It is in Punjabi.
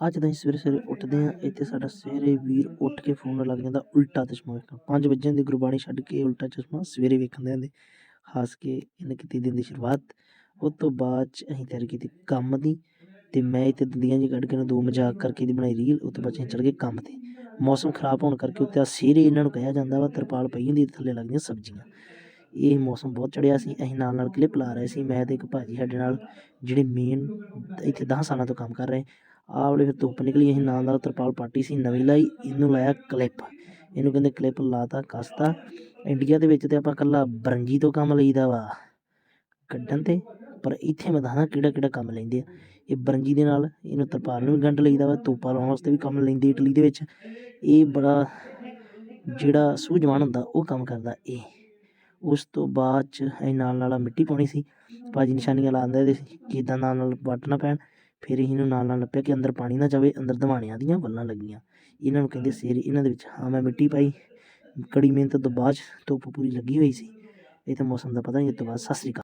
ਅੱਜ ਜਦੋਂ ਅਸੀਂ ਸਵੇਰੇ ਸਵੇਰੇ ਉੱਠਦੇ ਹਾਂ, ਇੱਥੇ ਸਾਡਾ ਸਵੇਰੇ ਵੀਰ ਉੱਠ ਕੇ ਫੋਨ ਲੱਗ ਜਾਂਦਾ, ਉਲਟਾ ਚਸ਼ਮਾ ਵੇਖਣ। ਪੰਜ ਵਜੇ ਦੀ ਗੁਰਬਾਣੀ ਛੱਡ ਕੇ ਉਲਟਾ ਚਸ਼ਮਾ ਸਵੇਰੇ ਵੇਖਣ ਦੇ ਹੁੰਦੇ ਹੱਸ ਕੇ ਇਹਨੇ ਕੀਤੀ ਦਿਨ ਦੀ ਸ਼ੁਰੂਆਤ। ਉਸ ਤੋਂ ਬਾਅਦ 'ਚ ਅਸੀਂ ਤਿਆਰੀ ਕੀਤੀ ਕੰਮ ਦੀ ਅਤੇ ਮੈਂ ਇੱਥੇ ਦੰਦੀਆਂ ਜੀ ਕੱਢ ਕੇ ਨਾ ਦੋ ਮਜ਼ਾਕ ਕਰਕੇ ਇਹਦੀ ਬਣਾਈ ਰੀਲ ਉਹ ਤੋਂ ਬਾਅਦ ਅਸੀਂ ਚਲੇ ਗਏ ਕੰਮ 'ਤੇ। ਮੌਸਮ ਖਰਾਬ ਹੋਣ ਕਰਕੇ ਉੱਤੇ ਆਹ ਸਿਰੇ ਇਹਨਾਂ ਨੂੰ ਕਿਹਾ ਜਾਂਦਾ ਵਾ, ਤਰਪਾਲ ਪਈ ਹੁੰਦੀ ਥੱਲੇ ਲੱਗਦੀਆਂ ਸਬਜ਼ੀਆਂ। ਇਹ ਮੌਸਮ ਬਹੁਤ ਚੜਿਆ ਸੀ, ਅਸੀਂ ਨਾਲ ਨਾਲ ਕਲਿੱਪ ਲਾ ਰਹੇ ਸੀ। ਮੈਂ ਤੇ ਇੱਕ ਭਾਜੀ ਸਾਡੇ ਨਾਲ, ਜਿਹੜੇ ਮੇਨ ਇੱਥੇ 10 ਸਾਲਾਂ ਤੋਂ ਕੰਮ ਕਰ ਰਹੇ ਆਹ ਵਾਲੇ ਫਿਰ ਧੁੱਪ ਨਿਕਲੀ, ਅਸੀਂ ਨਾਲ ਨਾਲ ਤਰਪਾਲ ਪਾਟੀ ਸੀ, ਨਵੀਂ ਲਾਈ, ਇਹਨੂੰ ਲਾਇਆ ਕਲਿੱਪ। ਇਹਨੂੰ ਕਹਿੰਦੇ ਕਲਿੱਪ ਲਾਤਾ, ਕੱਸਤਾ। ਇੰਡੀਆ ਦੇ ਵਿੱਚ ਤੇ ਆਪਾਂ ਇਕੱਲਾ ਬਰੰਜੀ ਤੋਂ ਕੰਮ ਲਈਦਾ ਵਾ, ਕੱਢਣ ਤੇ। ਪਰ ਇੱਥੇ ਮੈਂ ਦੱਸਦਾ ਕਿਹੜਾ ਕਿਹੜਾ ਕੰਮ ਲੈਂਦੇ ਆ? ਇਹ ਬਰੰਜੀ ਦੇ ਨਾਲ ਇਹਨੂੰ ਤਰਪਾਲ ਨੂੰ ਵੀ ਗੰਢ ਲਈਦਾ ਵਾ ਤੋਪਾ ਲਾਉਣ ਵਾਸਤੇ ਵੀ ਕੰਮ ਲੈਂਦੇ ਇਟਲੀ ਦੇ ਵਿੱਚ। ਇਹ ਬੜਾ, ਜਿਹੜਾ ਸੂਝਵਾਨ ਹੁੰਦਾ, ਉਹ ਕੰਮ ਕਰਦਾ ਇਹ। ਉਸ ਤੋਂ ਬਾਅਦ ਚ ਅਸੀਂ ਨਾਲ ਨਾਲ ਮਿੱਟੀ ਪਾਉਣੀ ਸੀ। ਭਾਜੀ ਨਿਸ਼ਾਨੀਆਂ ਲਾਉਂਦੇ ਸੀ ਕਿ ਇੱਦਾਂ ਨਾਲ ਨਾਲ ਵੱਟ ਨਾ ਪੈਣ। ਫਿਰ ਇਹਨੂੰ ਨਾਲ ਨਾਲ ਲੱਭਿਆ ਕਿ ਅੰਦਰ ਪਾਣੀ ਨਾ ਜਾਵੇ ਅੰਦਰ ਦਵਾਣਿਆਂ ਦੀਆਂ ਵੱਲਾਂ ਲੱਗੀਆਂ। ਇਹਨਾਂ ਨੂੰ ਕਹਿੰਦੇ ਸੇਰ ਇਹਨਾਂ ਦੇ ਵਿੱਚ ਹਾਂ ਮੈਂ ਮਿੱਟੀ ਪਾਈ ਕੜੀ ਮਿਹਨਤ ਤੋਂ ਬਾਅਦ ਧੁੱਪ ਪੂਰੀ ਲੱਗੀ ਹੋਈ ਸੀ। ਇਹ ਤਾਂ ਮੌਸਮ ਦਾ ਪਤਾ ਨਹੀਂ ਇਹ ਤੋਂ ਬਾਅਦ ਸਤਿ ਸ੍ਰੀ ਅਕਾਲ।